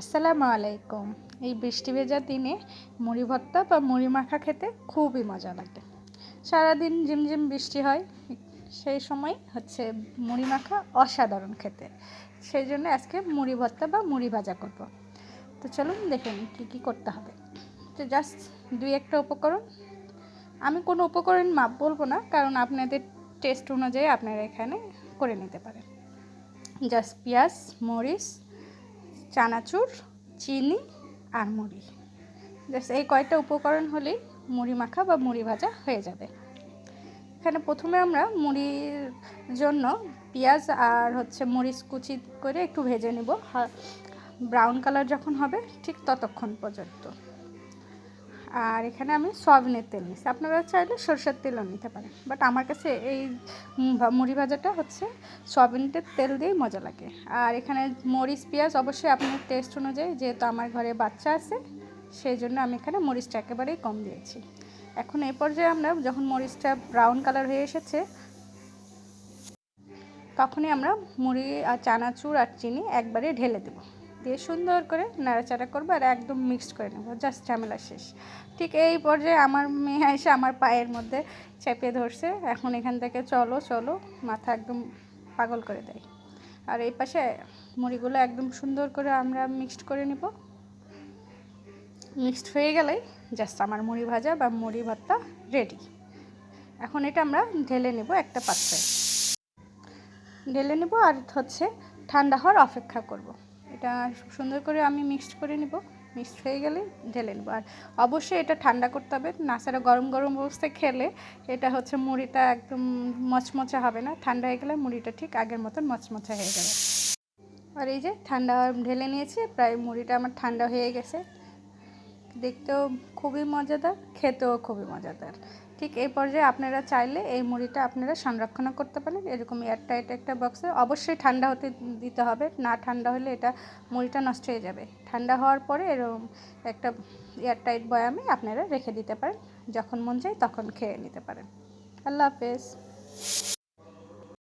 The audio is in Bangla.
আসসালামু আলাইকুম। এই বৃষ্টি ভেজা দিনে মুড়ি ভর্তা বা মুড়ি মাখা খেতে খুবই মজা লাগে। সারাদিন ঝিমঝিম বৃষ্টি হয়, সেই সময় হচ্ছে মুড়ি মাখা অসাধারণ খেতে। সেই জন্য আজকে মুড়ি ভর্তা বা মুড়ি ভাজা করব। তো চলুন দেখে নিই কী কী করতে হবে। তো জাস্ট দুই একটা উপকরণ। আমি কোনো উপকরণ মাপ বলব না, কারণ আপনাদের টেস্ট অনুযায়ী আপনারা এখানে করে নিতে পারেন। জাস্ট পেঁয়াজ, মরিচ চানাচুর, চিনি আর মুড়ি। জাস্ট এই কয়েকটা উপকরণ হলেই মুড়ি মাখা বা মুড়ি ভাজা হয়ে যাবে। এখানে প্রথমে আমরা মুড়ির জন্য পেঁয়াজ আর হচ্ছে মরিচ কুচি করে একটু ভেজে নিব। ব্রাউন কালার যখন হবে, ঠিক ততক্ষণ পর্যন্ত। আর এখানে আমি সয়াবিনের তেল নিচ্ছি আপনারা চাইলে সরষের তেলও নিতে পারেন। বাট আমার কাছে এই মুড়ি ভাজাটা হচ্ছে সয়াবিনের তেল দিয়েই মজা লাগে। আর এখানে মরিচ, পেঁয়াজ অবশ্যই আপনার টেস্ট অনুযায়ী, যেহেতু আমার ঘরে বাচ্চা আছে, সেই জন্য আমি এখানে মরিচটা একেবারেই কম দিয়েছি। এখন এই পর্যায়ে আমরা যখন মরিচটা ব্রাউন কালার হয়ে এসেছে, তখনই আমরা মুড়ি আর চানাচুর আর চিনি একবারে ঢেলে দেবো। দিয়ে সুন্দর করে নাড়াচাড়া করব আর একদম মিক্সড করে নেব জাস্ট ঝামেলা শেষ। ঠিক এই পর্যায়ে আমার মেয়ে এসে আমার পায়ের মধ্যে চেপে ধরছে। এখন এখান থেকে চলো চলো, মাথা একদম পাগল করে দেয়। আর এই পাশে মুড়িগুলো একদম সুন্দর করে আমরা মিক্সড করে নেব। মিক্সড হয়ে গেলেই জাস্ট আমার মুড়ি ভাজা বা মুড়ি ভর্তা রেডি এখন এটা আমরা ঢেলে নেব একটা পাত্রে। ঢেলে নেব আর হচ্ছে ঠান্ডা হওয়ার অপেক্ষা করব। এটা সুন্দর করে আমি মিক্সড করে নিব। মিক্সড হয়ে গেলে ঢেলে নেব। আর অবশ্যই এটা ঠান্ডা করতে হবে। নাচারা গরম গরম অবস্থায় খেলে এটা হচ্ছে মুড়িটা একদম মচমচা হবে না। ঠান্ডা হয়ে গেলে মুড়িটা ঠিক আগের মতন মচমচা হয়ে যাবে। আর এই যে ঠান্ডা ঢেলে নিয়েছি, প্রায় মুড়িটা আমার ঠান্ডা হয়ে গেছে। দেখতেও খুবই মজাদার, খেতেও খুবই মজাদার। ঠিক এই পর্যায়ে আপনারা চাইলে এই মুড়িটা আপনারা সংরক্ষণ করতে পারেন। এরকম এয়ারটাইট একটা বক্সে অবশ্যই ঠান্ডা হতে দিতে হবে। না ঠান্ডা হলে এটা মুড়িটা নষ্ট হয়ে যাবে। ঠান্ডা হওয়ার পরে এরকম একটা এয়ারটাইট বয়ামে আপনারা রেখে দিতে পারেন। যখন মন চায় তখন খেয়ে নিতে পারেন। আল্লাহ হাফেজ।